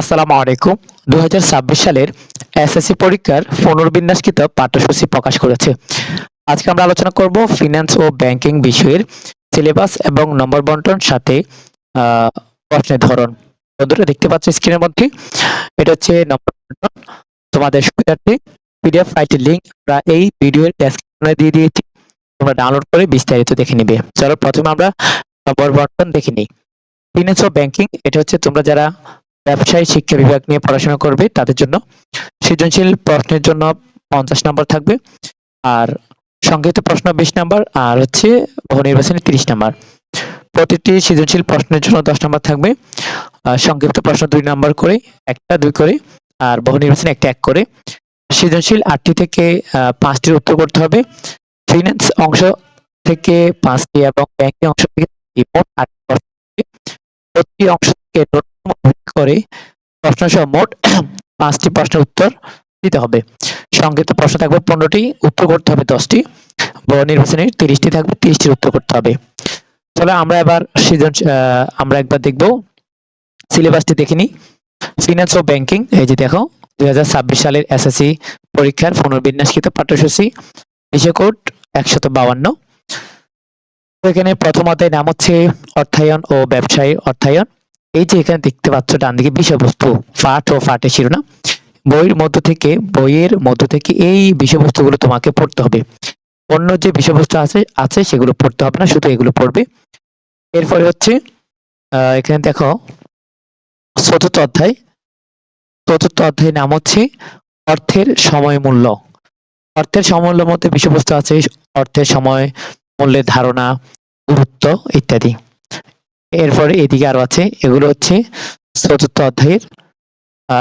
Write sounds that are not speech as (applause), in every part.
আসসালামু আলাইকুম। দু হাজার ছাব্বিশ সালের এসএসসি পরীক্ষার পুনর্বিন্যাসকৃত পাঠ্যসূচি প্রকাশ করেছে। আজকে আমরা আলোচনা করব ফিনান্স ও ব্যাংকিং বিষয়ের সিলেবাস এবং নম্বর বন্টন সাথে প্রশ্নের ধরন। বন্ধুরা, দেখতে পাচ্ছ স্ক্রিনের মধ্যে? এটা হচ্ছে নম্বর বন্টন। তোমাদের সুবিধার্থে পিডিএফ ফাইলটির লিঙ্ক আমরা এই ভিডিওর ডেসক্রিপশনে দিয়ে দিয়েছি। তোমরা ডাউনলোড করে বিস্তারিত দেখে নিবে। চলো প্রথমে আমরা নম্বর বন্টন দেখে নিই। ফিনান্স ও ব্যাংকিং এটা হচ্ছে তোমরা যারা ব্যবসায়ী শিক্ষা বিভাগ নিয়ে পড়াশোনা করবে তাদের জন্য। সৃজনশীল প্রশ্নের জন্য পঞ্চাশ নম্বর থাকবে। আর সংক্ষিপ্ত প্রশ্ন বিশ নম্বর, আর হচ্ছে বহু নির্বাচনে তিরিশ নম্বর। প্রতিটি সৃজনশীল প্রশ্নের জন্য দশ নম্বর থাকবে। সংক্ষিপ্ত প্রশ্ন দুই নম্বর করে, একটা, দুই করে, আর বহু নির্বাচনে একটা, এক করে। সৃজনশীল আটটি থেকে পাঁচটির উত্তর করতে হবে। ফিনান্স অংশ থেকে পাঁচটি এবং ব্যাংকিং অংশ থেকে মোট আটটি প্রশ্ন প্রতি অংশ থেকে করে প্রশ্ন সহ মোট (clears throat) পাঁচটি প্রশ্নের উত্তর দিতে হবে। সংক্ষিপ্ত প্রশ্ন থাকবে পনেরোটি, উত্তর করতে হবে দশটি বড় নির্বাচনে তিরিশটি থাকবে, তিরিশটির উত্তর করতে হবে। চলো আমরা এবার সৃজন আমরা একবার দেখব। সিলেবাসটি দেখে নিই। ফিনান্স ও ব্যাংকিং এই যে দেখো, দুই হাজার ছাব্বিশ সালের এসএসসি পরীক্ষার পুনর্বিন্যাসকৃত পাঠ্যসূচি, বিষয় কোড একশত বাউান্ন এখানে প্রথম অধ্যায় নাম হচ্ছে অর্থায়ন ও ব্যবসায়ী অর্থায়ন। এই যে এখানে দেখতে পাচ্ছ ডান দিকে বিষয়বস্তু, পাঠ ও পাঠের শিরোনাম। বইয়ের মধ্য থেকে, বইয়ের মধ্য থেকে এই বিষয়বস্তুগুলো তোমাকে পড়তে হবে। অন্য যে বিষয়বস্তু আছে আছে সেগুলো পড়তে হবে না, শুধু এগুলো পড়বে। এরপরে হচ্ছে এখানে দেখো, চতুর্থ অধ্যায়। চতুর্থ অধ্যায়ের নাম হচ্ছে, অর্থের সময় মূল্য। অর্থের সময় মূল্যের মধ্যে বিষয়বস্তু আছে, অর্থের সময় মূল্যের ধারণা, গুরুত্ব ইত্যাদি। এরপরে এদিকে আরও আছে, এগুলো হচ্ছে চতুর্থ অধ্যায়ের।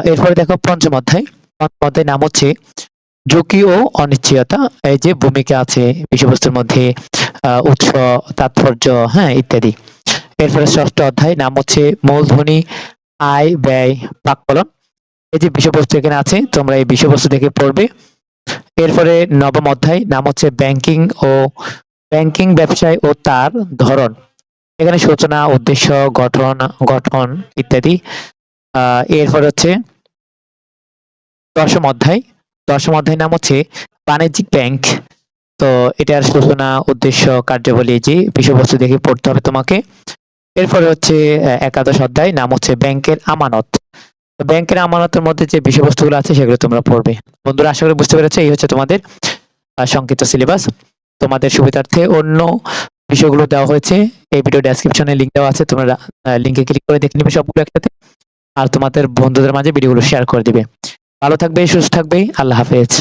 এরপরে দেখো পঞ্চম অধ্যায়। পঞ্চম অধ্যায়ের নাম হচ্ছে ঝুঁকি ও অনিশ্চয়তা। এই যে ভূমিকা আছে, বিষয়বস্তুর মধ্যে উৎস, তাৎপর্য হ্যাঁ ইত্যাদি। এরপরে ষষ্ঠ অধ্যায় নাম হচ্ছে মূলধনী, আয়, ব্যয়, পাকফলন। এই যে বিষয়বস্তু এখানে আছে, তোমরা এই বিষয়বস্তু দেখে পড়বে। এরপরে নবম অধ্যায় নাম হচ্ছে ব্যাংকিং ও ব্যাংকিং ব্যবসায় ও তার ধরন। এখানে সূচনা, উদ্দেশ্য, গঠন গঠন ইত্যাদি। এরপর হচ্ছে দশম অধ্যায়। দশম অধ্যায় নাম হচ্ছে বাণিজ্যিক ব্যাংক। তো এটার সূচনা, উদ্দেশ্য, কার্যাবলী যে বিষয়বস্তু দেখে পড়তে হবে তোমাকে। এরপরে হচ্ছে একাদশ অধ্যায়, নাম হচ্ছে ব্যাংকের আমানত। ব্যাংকের আমানতের মধ্যে যে বিষয়বস্তুগুলো আছে সেগুলো তোমরা পড়বে। বন্ধুরা, আশা করি বুঝতে পেরেছ, এই হচ্ছে তোমাদের সংক্ষিপ্ত সিলেবাস তোমাদের সুবিধার্থে অন্য বিষয়গুলো দেওয়া হয়েছে, এই ভিডিও ডেসক্রিপশনে লিঙ্ক দেওয়া আছে, তোমরা লিঙ্কে ক্লিক করে দেখে নিবে সবগুলো একসাথে, আর তোমাদের বন্ধুদের মাঝে ভিডিওগুলো শেয়ার করে দিবে। ভালো থাকবে, সুস্থ থাকবে, আল্লাহ হাফেজ।